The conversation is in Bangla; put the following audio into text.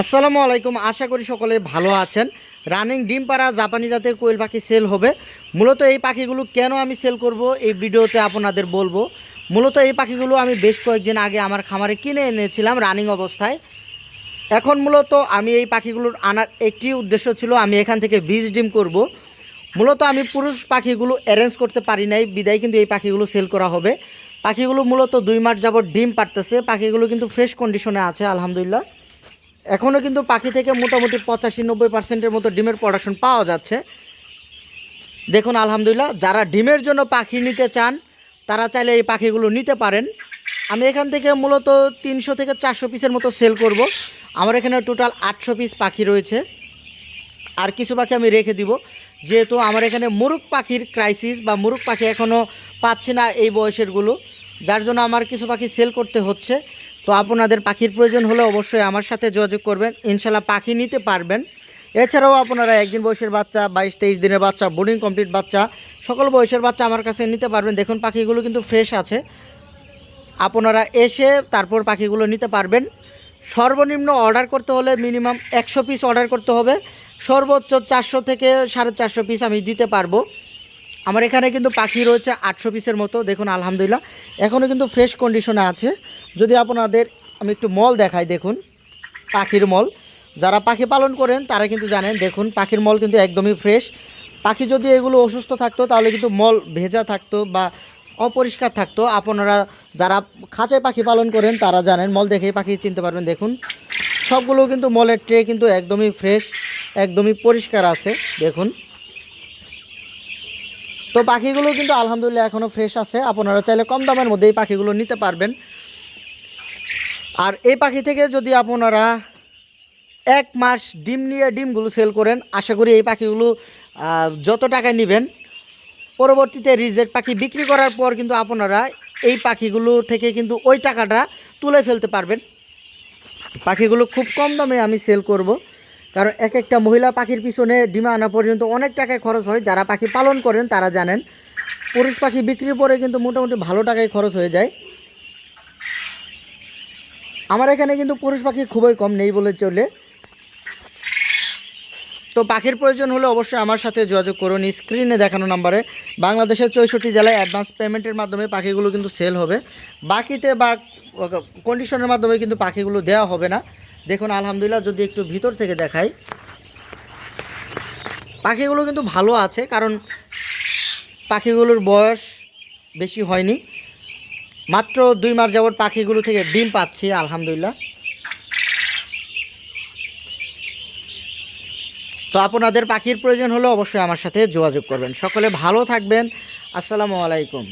আসসালামু আলাইকুম, আশা করি সকলে ভালো আছেন। রানিং ডিম পাড়া জাপানি জাতের কোয়েল পাখি সেল হবে। মূলত এই পাখিগুলো কেন আমি সেল করব এই ভিডিওতে আপনাদের বলব। মূলত এই পাখিগুলো আমি বেশ কয়েকদিন আগে আমার খামারে কিনে এনেছিলাম রানিং অবস্থায়। এখন মূলত আমি এই পাখিগুলোর আনার একটি উদ্দেশ্য ছিল, আমি এখান থেকে বীজ ডিম করব। মূলত আমি পুরুষ পাখিগুলো অ্যারেঞ্জ করতে পারি নাই, বিদায় কিন্তু এই পাখিগুলো সেল করা হবে। পাখিগুলো মূলত দুই মাস যাবত ডিম পারতেছে পাখিগুলো কিন্তু ফ্রেশ কন্ডিশনে আছে, আলহামদুলিল্লাহ। এখনও কিন্তু পাখি থেকে মোটামুটি পঁচাশি নব্বই পার্সেন্টের মতো ডিমের প্রোডাকশন পাওয়া যাচ্ছে। দেখুন, আলহামদুলিল্লাহ, যারা ডিমের জন্য পাখি নিতে চান, তারা চাইলে এই পাখিগুলো নিতে পারেন। আমি এখান থেকে মূলত তিনশো থেকে চারশো পিসের মতো সেল করব। আমার এখানে টোটাল আটশো পিস পাখি রয়েছে। আর কিছু পাখি আমি রেখে দিব। যেহেতু আমার এখানে মুরুক পাখির ক্রাইসিস বা মুরুক পাখি এখনও পাচ্ছি না এই বয়সেরগুলো যার জন্য আমার কিছু পাখি সেল করতে হচ্ছে। তো আপনাদের পাখির প্রয়োজন হলে অবশ্যই আমার সাথে যোগাযোগ করবেন। ইনশাল্লাহ পাখি নিতে পারবেন। এছাড়াও আপনারা একদিন বয়সের বাচ্চা, বাইশ তেইশ দিনের বাচ্চা বোর্ডিং কমপ্লিট বাচ্চা, সকল বয়সের বাচ্চা আমার কাছে নিতে পারবেন। দেখুন, পাখিগুলো কিন্তু ফ্রেশ আছে। আপনারা এসে তারপর পাখিগুলো নিতে পারবেন। সর্বনিম্ন অর্ডার করতে হলে মিনিমাম একশো পিস অর্ডার করতে হবে। সর্বোচ্চ চারশো থেকে সাড়ে চারশো পিস আমি দিতে পারব। আমার এখানে কিন্তু পাখি রয়েছে আটশো পিসের মতো, দেখুন, আলহামদুলিল্লাহ। এখনও কিন্তু ফ্রেশ কন্ডিশনে আছে। যদি আপনাদের আমি একটু মল দেখাই, দেখুন, পাখির মল যারা পাখি পালন করেন, তারা কিন্তু জানেন, দেখুন, পাখির মল কিন্তু একদমই ফ্রেশ পাখি যদি এগুলো অসুস্থ থাকতো, তাহলে কিন্তু মল ভেজা থাকতো বা অপরিষ্কার থাকতো। আপনারা যারা খাঁচায় পাখি পালন করেন, তারা জানেন মল দেখেই পাখি চিনতে পারবেন, দেখুন। সবগুলো কিন্তু মলের ট্রে কিন্তু একদমই ফ্রেশ একদমই পরিষ্কার আছে, দেখুন। তো পাখিগুলো কিন্তু আলহামদুলিল্লাহ এখনও ফ্রেশ আছে। আপনারা চাইলে কম দামের মধ্যে এই পাখিগুলো নিতে পারবেন। আর এই পাখি থেকে যদি আপনারা এক মাস ডিম নিয়ে ডিমগুলো সেল করেন, আশা করি এই পাখিগুলো যত টাকায় নেবেন, পরবর্তীতে রিজেক্ট পাখি বিক্রি করার পর কিন্তু আপনারা এই পাখিগুলো থেকে কিন্তু ওই টাকাটা তুলে ফেলতে পারবেন। পাখিগুলো খুব কম দামে আমি সেল করব। কারণ এক একটা মহিলা পাখির পিছনে ডিমা আনা পর্যন্ত অনেক টাকায় খরচ হয়। যারা পাখি পালন করেন, তারা জানেন, পুরুষ পাখি বিক্রির পরে কিন্তু মোটামুটি ভালো টাকায় খরচ হয়ে যায়। আমার এখানে কিন্তু পুরুষ পাখি খুবই কম নেই বলে চলে। তো পাখির প্রয়োজন হলে অবশ্যই আমার সাথে যোগাযোগ করুন। স্ক্রিনে দেখানো নাম্বারে বাংলাদেশের চৌষট্টি জেলায় অ্যাডভান্স পেমেন্টের মাধ্যমে পাখিগুলো কিন্তু সেল হবে। বাকিতে বা কন্ডিশনের মাধ্যমে কিন্তু পাখিগুলো দেওয়া হবে না। দেখুন, আলহামদুলিল্লাহ যদি একটু ভিতর থেকে দেখাই। পাখিগুলো কিন্তু ভালো আছে, কারণ পাখিগুলোর বয়স বেশি হয়নি। মাত্র দুই মাস যাবত পাখিগুলো থেকে ডিম পাচ্ছি, আলহামদুলিল্লাহ। তো আপনাদের পাখির প্রয়োজন হলে অবশ্যই আমার সাথে যোগাযোগ করবেন। সকলে ভালো থাকবেন। আসসালামু আলাইকুম।